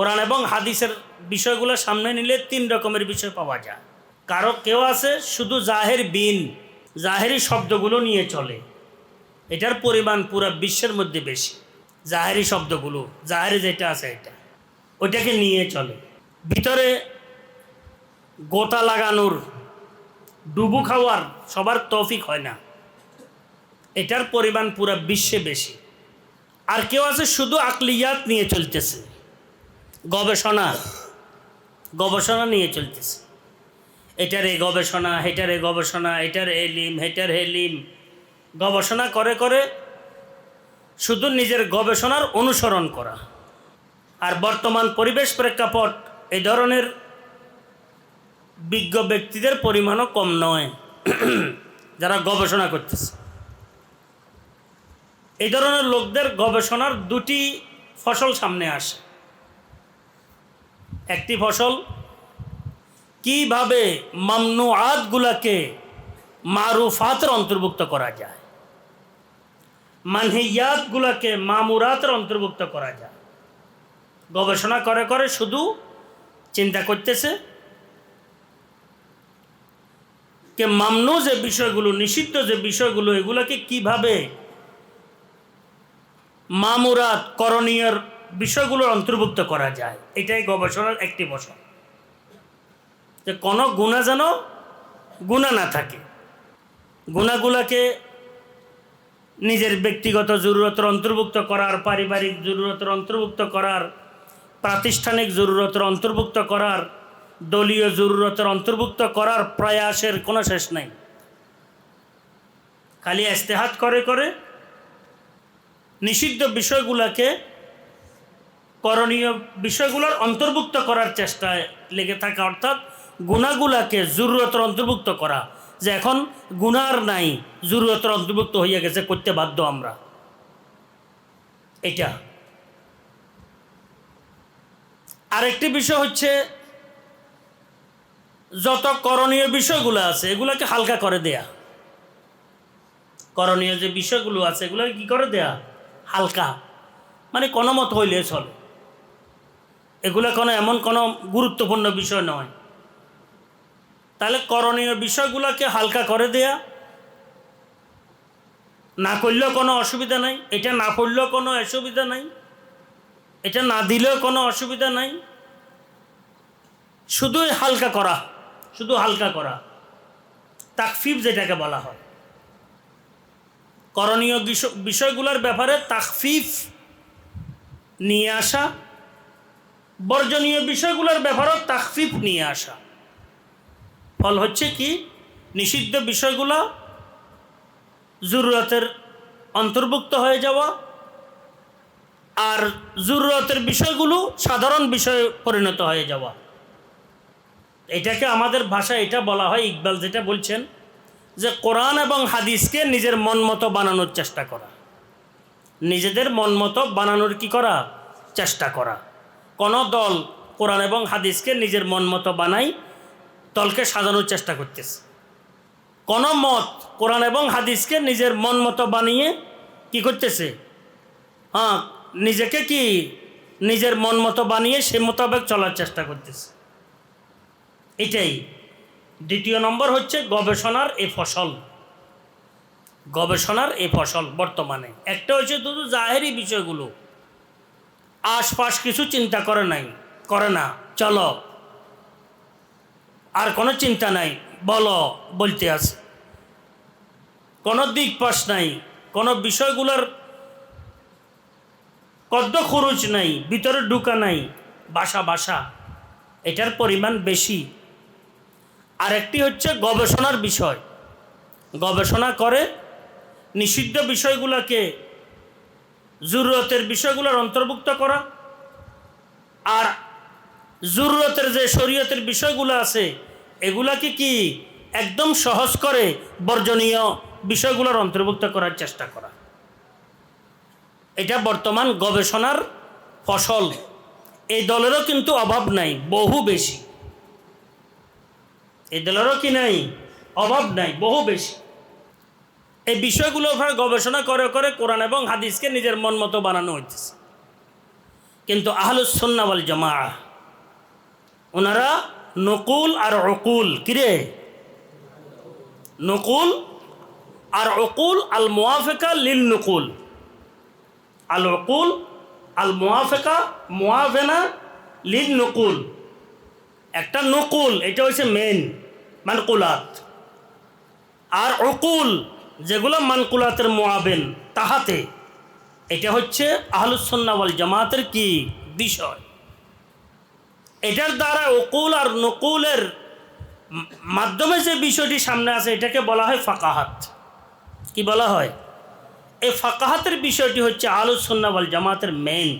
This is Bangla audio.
কোরআন এবং হাদিসের বিষয়গুলো সামনে নিলে তিন রকমের বিষয় পাওয়া যায়। কারও কেউ আছে, শুধু জাহের বিন, জাহেরি শব্দগুলো নিয়ে চলে। এটার পরিমাণ পুরো বিশ্বের মধ্যে বেশি। জাহেরি শব্দগুলো, জাহেরি যেটা আছে এটা, ওইটাকে নিয়ে চলে। ভিতরে গোতা লাগানোর, ডুবু খাওয়ার সবার তৌফিক হয় না। এটার পরিমাণ পুরো বিশ্বে বেশি। আর কেউ আছে, শুধু আকলিয়াত নিয়ে চলতেছে। গবেষণা গবেষণা নিয়ে চলতেছে। এটার এই গবেষণা, হেটার এই গবেষণা এটার এলিম হেটার হেলিম গবেষণা করে করে শুধু নিজের গবেষণার অনুসরণ করা। আর বর্তমান পরিবেশ প্রেক্ষাপট এই ধরনের বিজ্ঞ ব্যক্তিদের পরিমাণও কম নয়, যারা গবেষণা করতেছে। এই ধরনের লোকদের গবেষণার দুটি ফসল সামনে আসে। একটি ফসল। কীভাবে মামনুআতগুলাকে মারুফাতের অন্তর্ভুক্ত করা যায়? মানহিয়াতগুলাকে মামুরাতের অন্তর্ভুক্ত করা যায়। গবেষণা করে করে শুধু চিন্তা করতেছে কে মামনু যে বিষয়গুলো, নিষিদ্ধ যে বিষয়গুলো, এগুলোকে কীভাবে মামুরাত করণীয়র বিষয়গুলোর অন্তর্ভুক্ত করা যায়। এটাই গবেষণার একটি বসন যে কোনো গুণা যেন গুণা না থাকে। গুণাগুলাকে নিজের ব্যক্তিগত জরুরতের অন্তর্ভুক্ত করার, পারিবারিক জরুরতের অন্তর্ভুক্ত করার, প্রাতিষ্ঠানিক জরুরতের অন্তর্ভুক্ত করার, দলীয় জরুরতের অন্তর্ভুক্ত করার প্রয়াসের কোনো শেষ নাই। খালি ইস্তেহাত করে করে নিষিদ্ধ বিষয়গুলোকে করণীয় বিষয়গুলোর অন্তর্ভুক্ত করার চেষ্টায় লেগে থাকা, অর্থাৎ গুণাগুলাকে জরুরতের অন্তর্ভুক্ত করা। যে এখন গুনার নাই, জরুরতের অন্তর্ভুক্ত হইয়া গেছে, করতে বাধ্য আমরা। এটা। আরেকটি বিষয় হচ্ছে, যত করণীয় বিষয়গুলো আছে, এগুলাকে হালকা করে দেয়া। করণীয় যে বিষয়গুলো আছে, এগুলোকে কি করে দেয়া? হালকা। মানে কোনো মত হইলে চলে। এগুলো কোনো এমন কোনো গুরুত্বপূর্ণ বিষয় নয়। তাহলে করণীয় বিষয়গুলোকে হালকা করে দেয়া। না করলেও কোনো অসুবিধা নাই, এটা না করলেও কোনো অসুবিধা নাই, এটা না দিলেও কোনো অসুবিধা নাই। শুধুই হালকা করা, শুধু হালকা করা। তাকফিফ যেটাকে বলা হয়। করণীয় বিষয়- বিষয়গুলোর ব্যাপারে তাকফিফ নিয়ে আসা বর্জনীয় বিষয়গুলোর ব্যাপারেও তাকফিফ নিয়ে আসা। ফল হচ্ছে কি? নিষিদ্ধ বিষয়গুলো জরুরতের অন্তর্ভুক্ত হয়ে যাওয়া আর জরুরতের বিষয়গুলো সাধারণ বিষয়ে পরিণত হয়ে যাওয়া। এটাকে আমাদের ভাষায় এটা বলা হয়, ইকবাল যেটা বলছেন, যে কোরআন এবং হাদিসকে নিজের মন মতো বানানোর চেষ্টা করা। নিজেদের মন মতো বানানোর কি করা? চেষ্টা করা। কোনো দল কোরআন এবং হাদিসকে নিজের মন মতো বানাই, দলকে সাজানোর চেষ্টা করতেছে। কোন মত কোরআন এবং হাদিসকে নিজের মন মতো বানিয়ে কি করতেছে? হ্যাঁ নিজেকে কি নিজের মন মতো বানিয়ে সে মোতাবেক চলার চেষ্টা করতেছে। এটাই। দ্বিতীয় নম্বর হচ্ছে গবেষণার এ ফসল। গবেষণার এ ফসল বর্তমানে। একটা হচ্ছে শুধু জাহেরি বিষয়গুলো। আশপাশ কিছু চিন্তা করে নাই, করে না, চলো। আর কোনো চিন্তা নাই, বলো, বলতে আছে। কোনো দিক পাশ নাই, কোনো বিষয়গুলোর কদ্দ খরচ নাই, ভিতরে ঢুকা নাই, বাসা বাসা, এটার পরিমাণ বেশি। আর একটি হচ্ছে গবেষণার বিষয়। গবেষণা করে নিষিদ্ধ বিষয়গুলোকে জরুরতের বিষয়গুলোর অন্তর্ভুক্ত করা। আর জরুরতের যে শরীয়তের বিষয়গুলো আছে, এগুলাকে কি একদম সহজ করে বর্জনীয় বিষয়গুলোর অন্তর্ভুক্ত করার চেষ্টা করা। এটা বর্তমান গবেষণার ফসল। এই দলেরও কিন্তু অভাব নাই, বহু বেশি। এই দলেরও কি নাই? অভাব নাই, বহু বেশি। এই বিষয়গুলো ওখানে গবেষণা করে করে কোরআন এবং হাদিসকে নিজের মন মতো বানানো হইতেছে। কিন্তু আহলুসন্নাওয়াল জামা ওনারা নকুল আর অকুল কিরে নকুল আর অকুল আল মোয়াফেকা লিল নকুল। আল অকুল আল মোয়াফেকা মোয়াফেনা লিল নকুল। একটা নকুল, এটা হচ্ছে মেন মানকুলাত। আর অকুল যেগুলো মানকুলাতের মোয়াবেন, তাহাতে। এটা হচ্ছে আহলুসন্নাওয়াল জামাতের কি বিষয়? এটার দ্বারা অকুল আর নকুলের মাধ্যমে যে বিষয়টি সামনে আসে, এটাকে বলা হয় ফাঁকাহাত। কি বলা হয়? এই ফাঁকাহাতের বিষয়টি হচ্ছে আলুসন্নাওয়াল জামাতের মেইন